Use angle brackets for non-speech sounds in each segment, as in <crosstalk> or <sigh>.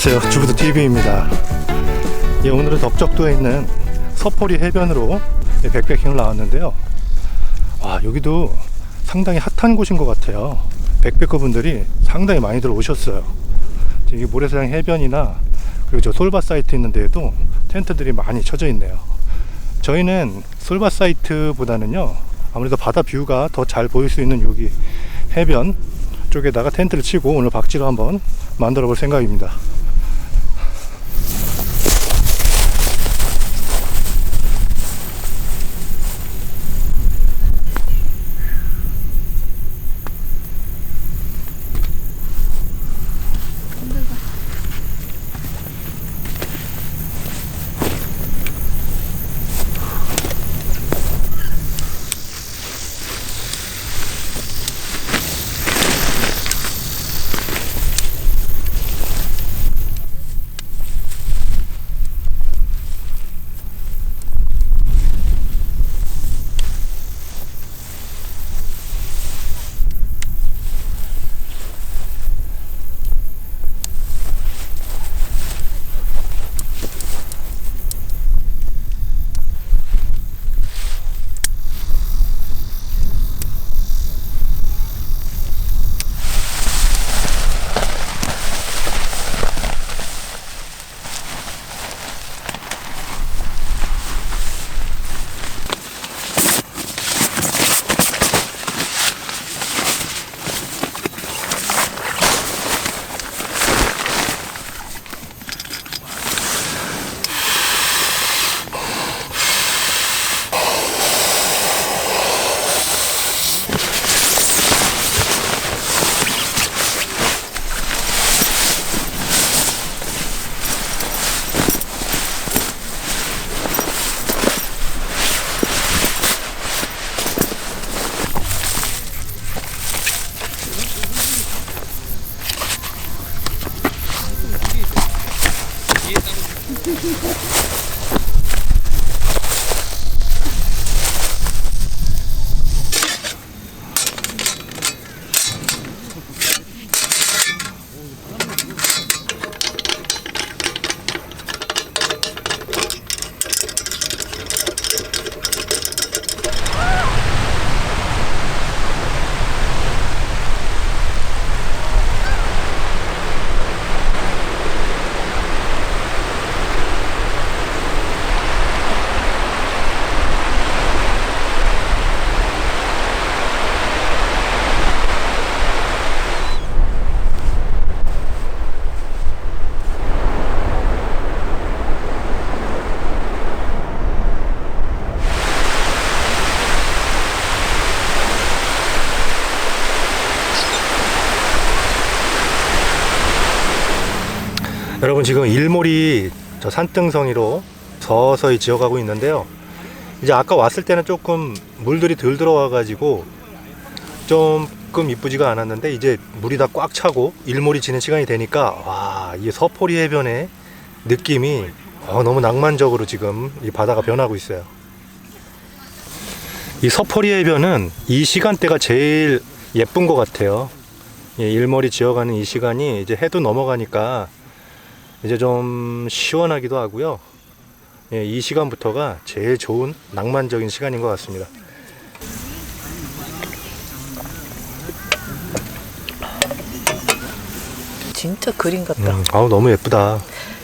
안녕하세요. 주부도 TV입니다. 예, 오늘은 덕적도에 있는 서포리 해변으로 예, 백패킹을 나왔는데요. 와, 여기도 상당히 핫한 곳인 것 같아요. 백패커 분들이 상당히 많이들 오셨어요. 여기 모래사장 해변이나 그리고 저 솔바 사이트 있는 데에도 텐트들이 많이 쳐져 있네요. 저희는 솔바 사이트보다는요, 아무래도 바다 뷰가 더 잘 보일 수 있는 여기 해변 쪽에다가 텐트를 치고 오늘 박지로 한번 만들어 볼 생각입니다. 여러분 지금 일몰이 저 산등성이로 서서히 지어가고 있는데요. 이제 아까 왔을 때는 조금 물들이 덜 들어와 가지고 조금 이쁘지가 않았는데 이제 물이 다 꽉 차고 일몰이 지는 시간이 되니까 와, 이 서포리 해변의 느낌이 어, 너무 낭만적으로 지금 이 바다가 변하고 있어요. 이 서포리 해변은 이 시간대가 제일 예쁜 것 같아요. 예, 일몰이 지어가는 이 시간이 이제 해도 넘어가니까 이제 좀 시원하기도 하고요. 예, 이 시간부터가 제일 좋은 낭만적인 시간인 것 같습니다. 진짜 그림 같다. 음, 아우 너무 예쁘다.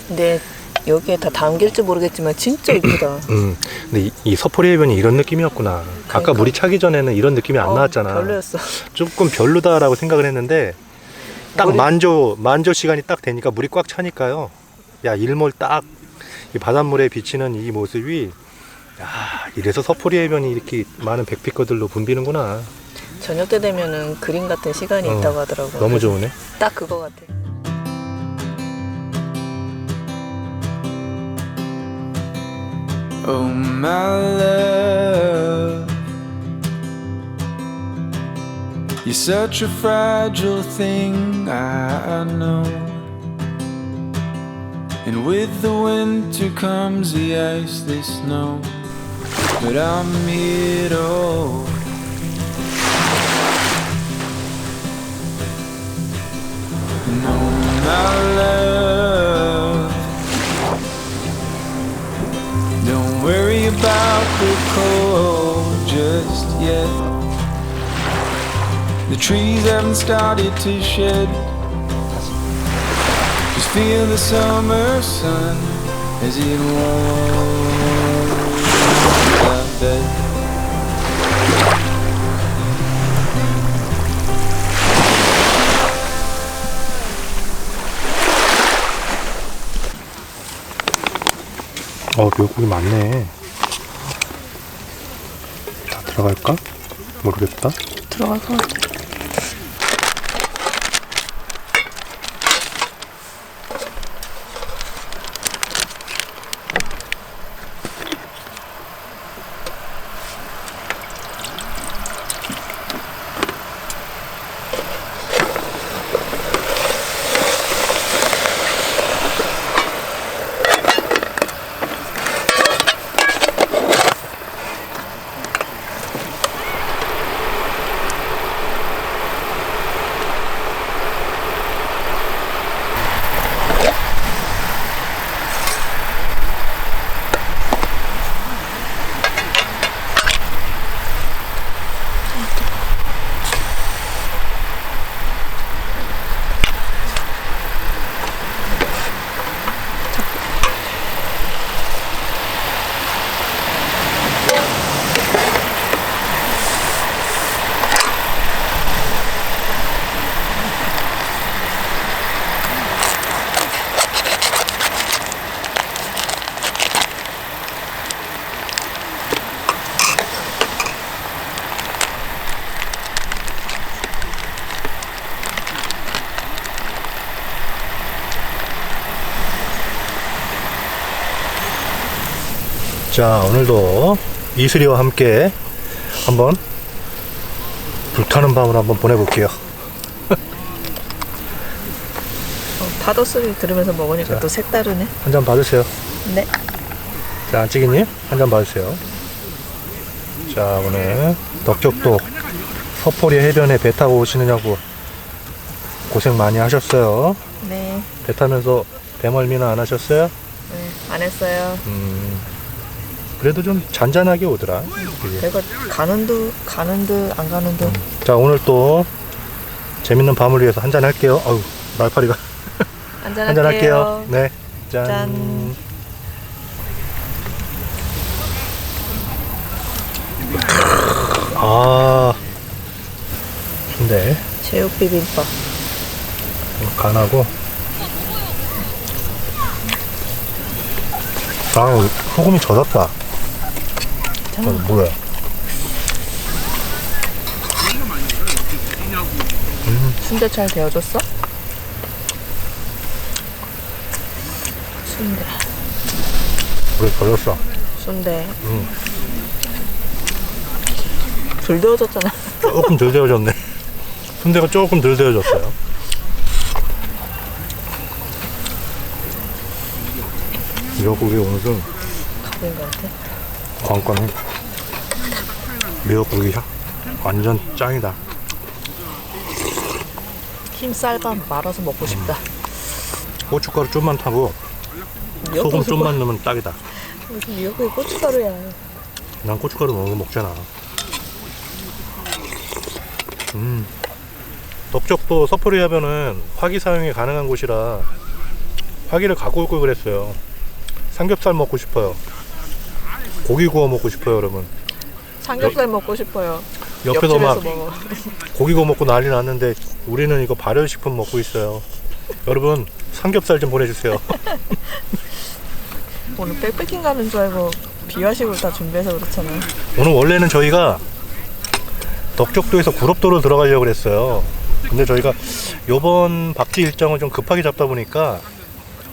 근데 여기에 다 담길지 모르겠지만 진짜 이쁘다. 음, 근데 이, 이 서포리 해변이 이런 느낌이었구나. 아까 그러니까. 물이 차기 전에는 이런 느낌이 안 어, 나왔잖아. 별로였어. 조금 별로다라고 생각을 했는데 딱 만조 만조 시간이 딱 되니까 물이 꽉 차니까요. 야 일몰 딱 이 바닷물에 비치는 이 모습이 야 이래서 서포리 해변이 이렇게 많은 백피커들로 붐비는구나. 저녁 때 되면은 그림 같은 시간이 어, 있다고 하더라고. 너무 좋으네. 딱 그거 같아. Oh, my love. You're such a fragile thing, I know. And with the winter comes the ice, the snow. But I'm here to. No, my love. Don't worry about the cold just yet. Trees haven't started to shed. Just feel the summer sun as it warms that bed. 어, 미역국이 많네. 다 들어갈까? 모르겠다. 들어갈 것 같아. 자, 오늘도 이슬이와 함께 한번 불타는 밤을 한번 보내볼게요. 어, 파도 소리 들으면서 먹으니까 또 색다르네. 한 잔 받으세요. 네. 자, 안찌기님, 한 잔 받으세요. 자, 오늘 덕적도 서포리 해변에 배 타고 오시느냐고 고생 많이 하셨어요. 네. 배 타면서 배멀미는 안 하셨어요? 네. 안 했어요. 음, 그래도 좀 잔잔하게 오더라. 내가 가는 듯, 가는 듯, 안 가는 듯. 자, 오늘 또 재밌는 밤을 위해서 한잔 할게요. 아유, 날파리가. 한잔. 할게요. 네. 짠. 짠. 아, 근데 제육 비빔밥. 간하고. 아, 소금이 젖었다. 어, 뭐야? 순대 잘 데워줬어? 순대. 물에 젖었어. 순대. 응. 불 데워졌잖아. 조금 덜 데워졌네. 순대가 조금 덜 데워졌어요. 미역국이 오늘은 가본 것 같아. 관건이 미역국이 샤- 완전 짱이다. 흰쌀밥 말아서 먹고 싶다. 고춧가루 좀만 타고 소금 좀만 넣으면 딱이다. 무슨 미역국이 고춧가루야. 난 고춧가루 넣은 거 먹잖아. 음. 덕적도 서포리 하면은 화기 사용이 가능한 곳이라 화기를 갖고 올 걸 그랬어요. 삼겹살 먹고 싶어요. 고기 구워 먹고 싶어요, 여러분. 삼겹살 먹고 싶어요. 옆에서 막 옆집에서 먹어. 고기 구워 먹고 난리 났는데 우리는 이거 발효식품 먹고 있어요. 여러분 삼겹살 좀 보내주세요. <laughs> 오늘 백패킹 가는 줄 알고 비화식으로 다 준비해서 그렇잖아. 오늘 원래는 저희가 덕적도에서 구럽도로 들어가려고 그랬어요. 근데 저희가 요번 박지 일정을 좀 급하게 잡다 보니까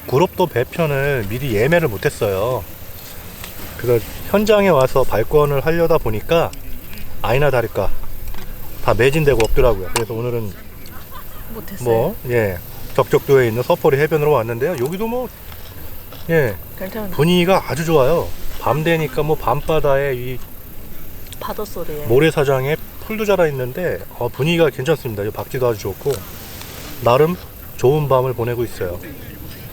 구럽도 배편을 미리 예매를 못했어요. 그래서 현장에 와서 발권을 하려다 보니까 아니나 다를까 다 매진되고 없더라고요. 그래서 오늘은 못했어요. 뭐예 덕적도에 있는 서퍼리 해변으로 왔는데요. 여기도 뭐 예, 괜찮은데. 분위기가 아주 좋아요. 밤 되니까 뭐 밤바다에 이 파도 소리에. 모래사장에 풀도 자라 있는데 어, 분위기가 괜찮습니다. 이 박지도 아주 좋고 나름 좋은 밤을 보내고 있어요.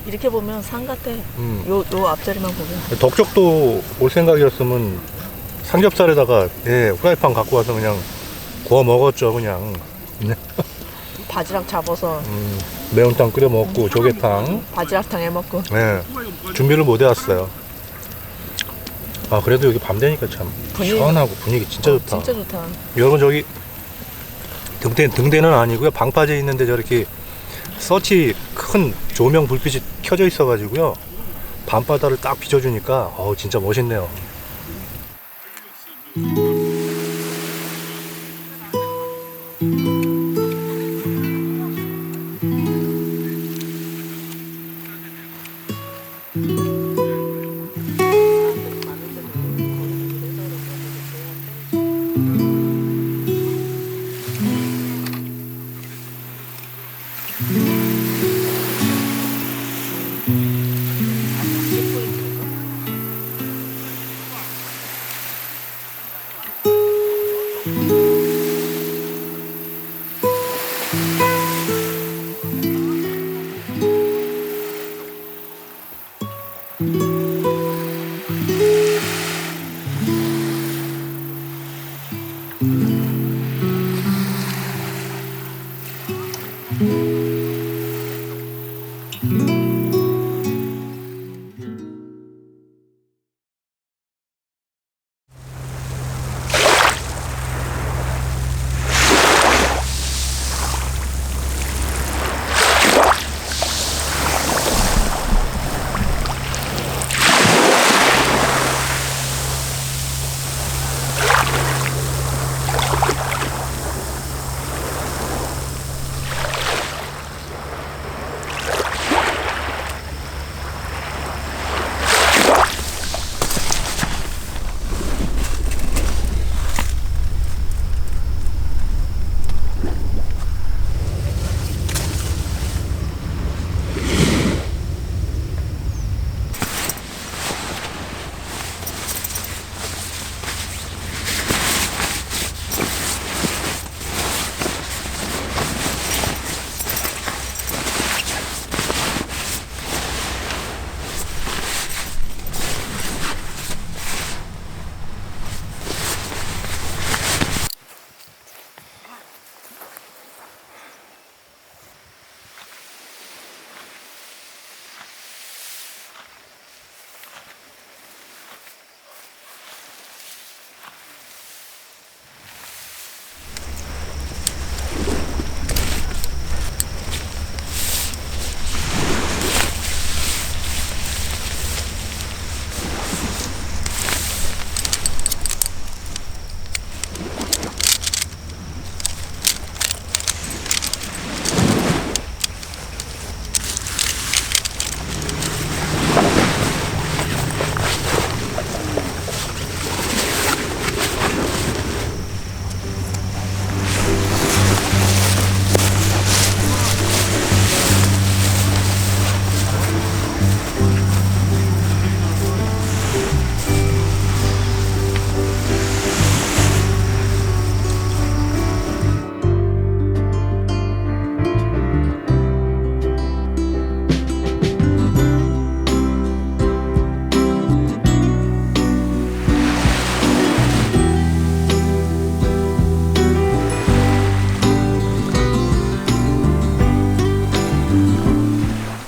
이렇게 보면 산 같아. 음. 요, 요 앞자리만 보면. 덕적도 올 생각이었으면 삼겹살에다가 예, 후라이팬 갖고 와서 그냥 구워 먹었죠. 그냥 네. <laughs> 바지락 잡아서 음, 매운탕 끓여 먹고 조개탕 바지락탕 해 먹고. 네, 준비를 못 해왔어요. 아 그래도 여기 밤 되니까 참 분위기- 시원하고 분위기 진짜 좋다. 진짜 좋다. 여러분 저기 등대 등대는 아니고요 방파제 있는데 저렇게 서치 큰 조명 불빛이 켜져 있어 가지고요 밤바다를 딱 비춰주니까 어 진짜 멋있네요.